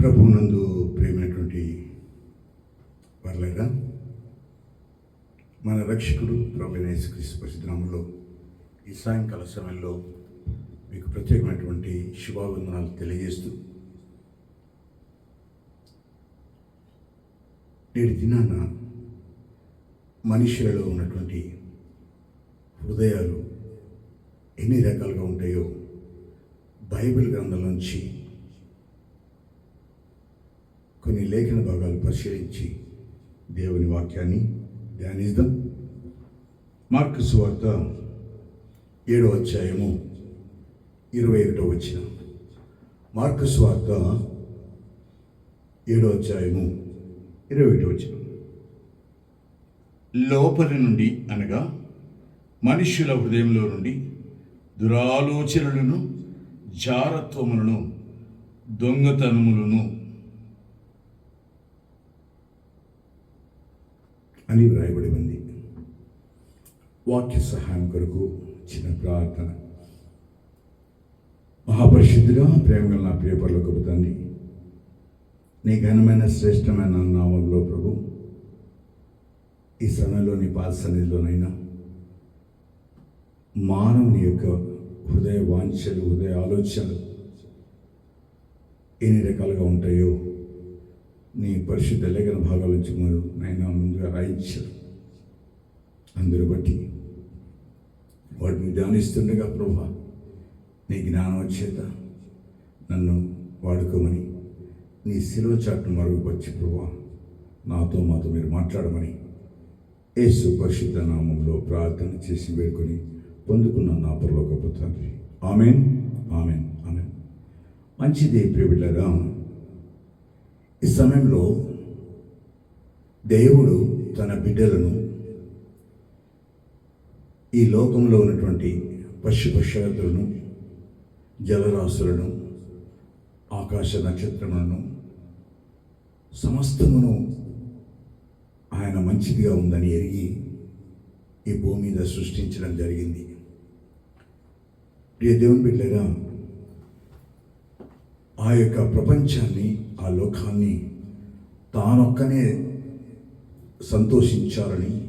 ప్రభునందు ప్రేమైనటువంటి వర్లేరా మన రక్షకుడు ప్రభు క్రీస్తు పరిశుద్ధనామంలో ఈ సాయంకాల సమయంలో మీకు ప్రత్యేకమైనటువంటి శుభావందనాలు తెలియజేస్తూ నేటి దినాన మనుషులలో ఉన్నటువంటి హృదయాలు ఎన్ని రకాలుగా ఉంటాయో బైబిల్ గ్రంథం నుంచి కొన్ని లేఖన భాగాలు పరిశీలించి దేవుని వాక్యాన్ని ధ్యానిద్దాం. మార్కు సువార్త ఏడో అధ్యాయము ఇరవై ఒకటో వచ్చిన మార్కు సువార్త ఏడో అధ్యాయము ఇరవై ఒకటో వచ్చిన లోపలి నుండి అనగా మనుష్యుల హృదయంలో నుండి దురాలోచనలను జారత్వములను దొంగతనములను అని వ్రాయబడి ఉంది. వాక్య సహాయం కొరకు చిన్న ప్రార్థన. మహాపరిశుద్ధిగా ప్రేమగల నా పేపర్లో కలుగుతుంది నీ ఘనమైన శ్రేష్టమైన నామంలో ప్రభు ఈ సమయంలో నీ పాద సన్నిధిలోనైనా మానవుని యొక్క హృదయ వాంఛలు హృదయ ఆలోచనలు ఎన్ని రకాలుగా ఉంటాయో నీ పరిశుద్ధ లేఖన భాగాల నుంచి మీరు నాయన ముందుగా రాయించారు. అందరూ బట్టి వాటిని ధ్యానిస్తుండగా ప్రభా నీ జ్ఞానం చేత నన్ను వాడుకోమని నీ శిలువ చాటును మరుగుపరిచి ప్రభా నాతో మాతో మీరు మాట్లాడమని యేసు పరిశుద్ధ నామంలో ప్రార్థన చేసి వేడుకొని పొందుకున్న నా పరలోకపు తండ్రి. Amen amen amen. మంచిది ప్రియబిళ్ళరా ఈ సమయంలో దేవుడు తన బిడ్డలను ఈ లోకంలో ఉన్నటువంటి పశు జలరాశులను ఆకాశ నక్షత్రములను సమస్తమును ఆయన మంచిదిగా ఉందని ఎరిగి ఈ భూమి మీద సృష్టించడం జరిగింది. ప్రియ దేవుని బిడ్డగా ఆ యొక్క ప్రపంచాన్ని ఆ లోకాన్ని తానొక్కనే సంతోషించాలని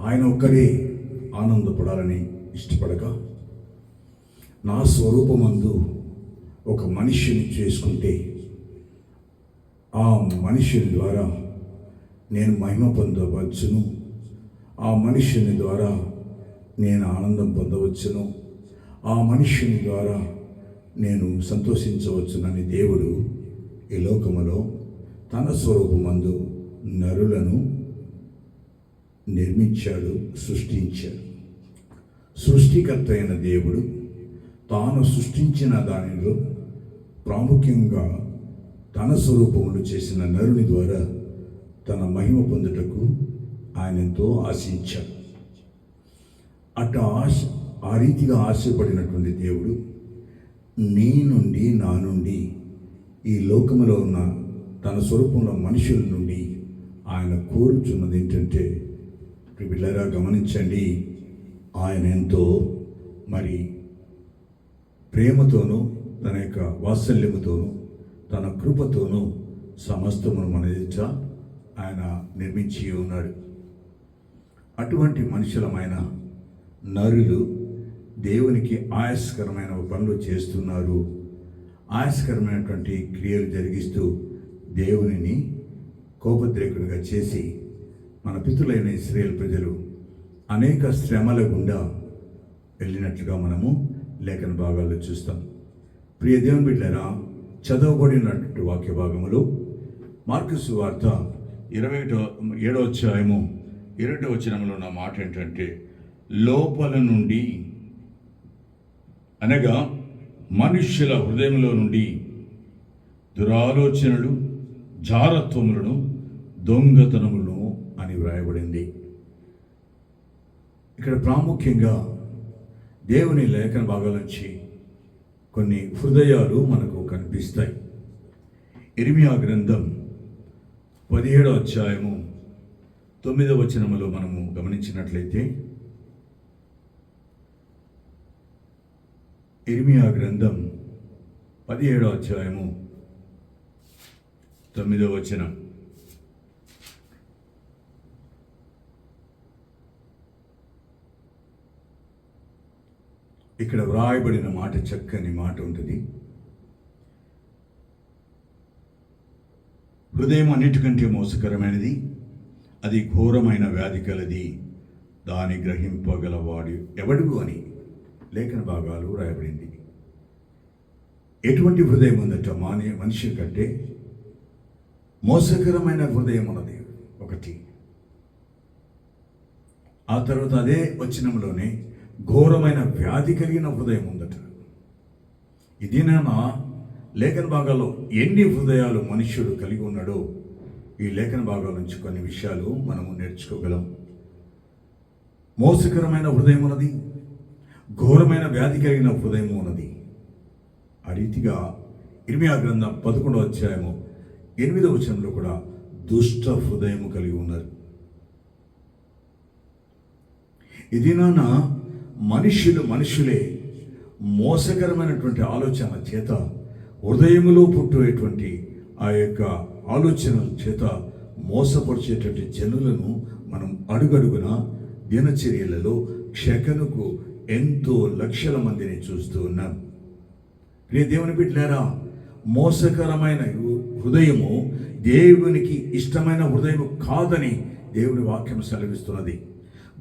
ఆయన ఒక్కడే ఆనందపడాలని ఇష్టపడక నా స్వరూపమందు ఒక మనిషిని చేసుకుంటే ఆ మనిషిని ద్వారా నేను మహిమ పొందవచ్చును. ఆ మనిషిని ద్వారా నేను ఆనందం పొందవచ్చును. ఆ మనిషిని ద్వారా నేను సంతోషించవచ్చునని దేవుడు ఈ లోకములో తన స్వరూపమందు నరులను నిర్మించాడు సృష్టించాడు. సృష్టికర్త అయిన దేవుడు తాను సృష్టించిన దానిలో ప్రాముఖ్యంగా తన స్వరూపములు చేసిన నరుని ద్వారా తన మహిమ పొందుటకు ఆయన ఎంతో ఆశించాడు. అట్ట ఆశ ఆ రీతిగా ఆశపడినటువంటి దేవుడు నీ నుండి నా నుండి ఈ లోకములో ఉన్న తన స్వరూపంలో మనుషుల నుండి ఆయన కోరుచున్నది ఏంటంటే బిడ్డరా గమనించండి ఆయన ఎంతో మరి ప్రేమతోనూ తన యొక్క వాత్సల్యముతోనూ తన కృపతోనూ సమస్తమును మన ఆయన నిర్మించి ఉన్నాడు. అటువంటి మనుషులమైన నరులు దేవునికి ఆయాస్కరమైన పనులు చేస్తున్నారు. ఆయాస్కరమైనటువంటి క్రియలు జరిగిస్తూ దేవునిని కోపద్రేకుడిగా చేసి మన పితులైన ఇస్రాయేల్ ప్రజలు అనేక శ్రమల గుండా వెళ్ళినట్లుగా మనము లేఖన భాగాల్లో చూస్తాం. ప్రియ దేవుని బిడ్డరా చదవబడినటువంటి వాక్య భాగములు మార్కస్ వార్త ఇరవై ఏడో అధ్యాయము ఇరవై వచ్చినంలో నా మాట ఏంటంటే లోపల నుండి అనగా మనుష్యుల హృదయంలో నుండి దురాలోచనలు జారత్వములను దొంగతనములను అని వ్రాయబడింది. ఇక్కడ ప్రాముఖ్యంగా దేవుని లేఖన భాగాల నుంచి కొన్ని హృదయాలు మనకు కనిపిస్తాయి. ఇరిమియా గ్రంథం పదిహేడో అధ్యాయము తొమ్మిదవ వచనములో మనము గమనించినట్లయితే ఇర్మియా గ్రంథం పదిహేడో అధ్యాయము తొమ్మిదో వచనం. ఇక్కడ వ్రాయబడిన మాట చక్కని మాట ఉంటుంది. హృదయం అన్నిటికంటే మోసకరమైనది అది ఘోరమైన వ్యాధి కలది దాని గ్రహింపగలవాడు ఎవడు అని లేఖన భాగాలు రాయబడింది. ఎటువంటి హృదయం ఉందట మానే మనిషి కంటే? మోసకరమైన హృదయం ఉన్నది. ఒకటి. ఆ తర్వాత అదే వచనంలోనే ఘోరమైన వ్యాధి కలిగిన హృదయం ఉందట. ఇదేనా లేఖన భాగాల్లో ఎన్ని హృదయాలు మనుష్యుడు కలిగి ఉన్నాడో ఈ లేఖన భాగాల నుంచి కొన్ని విషయాలు మనము నేర్చుకోగలం. మోసకరమైన హృదయం ఉన్నది. ఘోరమైన వ్యాధి కలిగిన హృదయం ఉన్నది. ఆ రీతిగా ఇర్మియా గ్రంథం పదకొండవ అధ్యాయము ఎనిమిదవ వచనంలో కూడా దుష్ట హృదయము కలిగి ఉన్నారు. ఇది నాన్న మనుషులు మనుషులే మోసకరమైనటువంటి ఆలోచన చేత హృదయములో పుట్టేటువంటి ఆ యొక్క ఆలోచనల చేత మోసపరిచేటువంటి జనులను మనం అడుగడుగున దినచర్యలలో క్షకనుకు ఎంతో లక్షల మందిని చూస్తూ ఉన్నాం. రే దేవుని బిడ్డారా మోసకరమైన హృదయము దేవునికి ఇష్టమైన హృదయం కాదని దేవుని వాక్యం సెలవిస్తున్నది.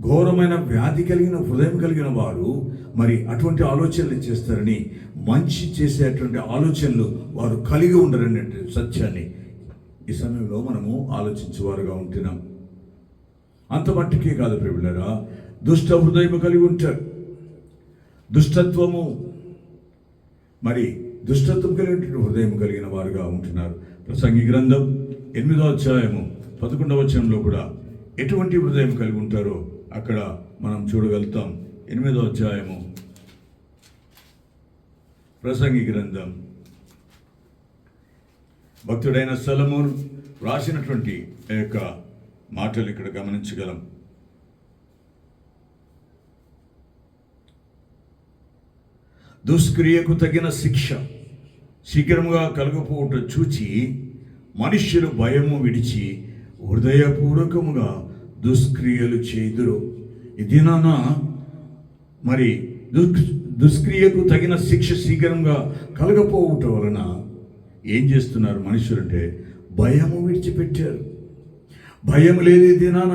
ఘోరమైన వ్యాధి కలిగిన హృదయం కలిగిన వారు మరి అటువంటి ఆలోచనలు చేస్తారని మంచి చేసేటువంటి ఆలోచనలు వారు కలిగి ఉండరనే సత్యాన్ని ఈ సమయంలో మనము ఆలోచించేవారుగా ఉంటున్నాం. అంత మట్టుకే కాదు ప్రియులరా దుష్ట హృదయం కలిగి ఉంటారు. దుష్టత్వము. మరి దుష్టత్వం కలిగినటువంటి హృదయం కలిగిన వారుగా ఉంటున్నారు. ప్రసంగి గ్రంథం ఎనిమిదో అధ్యాయము పదకొండవ వచనంలో కూడా ఎటువంటి హృదయం కలిగి ఉంటారో అక్కడ మనం చూడగలుగుతాం. ఎనిమిదో అధ్యాయము ప్రసంగి గ్రంథం. భక్తుడైన సలమోన్ రాసినటువంటి ఆ యొక్క మాటలు ఇక్కడ గమనించగలం. దుష్క్రియకు తగిన శిక్ష. శీఘ్రముగా కలగపోవుట చూచి మనుష్యులు భయము విడిచి హృదయపూర్వకముగా దుష్క్రియలు చేదురు. ఇది నాన్న మరి దుష్ దుష్క్రియకు తగిన శిక్ష శీఘ్రంగా కలగపోవుట వలన ఏం చేస్తున్నారు మనుషులంటే భయము విడిచిపెట్టారు. భయం లేదు దినాన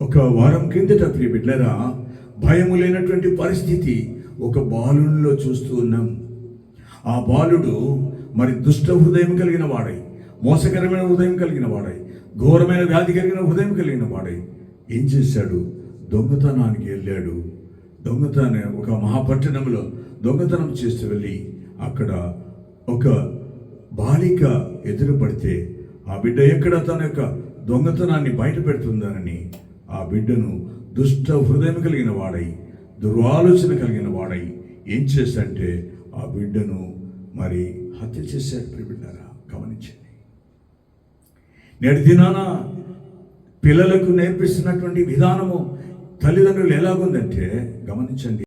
ఒక వారం కిందట ప్రియ బిడ్డరా భయము లేనటువంటి పరిస్థితి ఒక బాలునిలో చూస్తూ ఉన్నాం. ఆ బాలుడు మరి దుష్ట హృదయం కలిగిన వాడై మోసకరమైన హృదయం కలిగిన వాడై ఘోరమైన వ్యాధి కలిగిన హృదయం కలిగిన వాడై ఏం చేశాడు? దొంగతనానికి వెళ్ళాడు. దొంగతన ఒక మహాపట్టణంలో దొంగతనం చేస్తూ వెళ్ళి అక్కడ ఒక బాలిక ఎదురుపడితే ఆ బిడ్డ ఎక్కడ తన యొక్క దొంగతనాన్ని బయట పెడుతుందనని ఆ బిడ్డను దుష్ట హృదయం కలిగిన వాడై దుర్వాలోచన కలిగిన వాడై ఏం చేశాడంటే ఆ బిడ్డను మరి హత్య చేశాడు. ప్రిబిడ్డారా గమనించండి. నేటి దినాన పిల్లలకు నేర్పిస్తున్నటువంటి విధానము తల్లిదండ్రులు ఎలాగుందంటే గమనించండి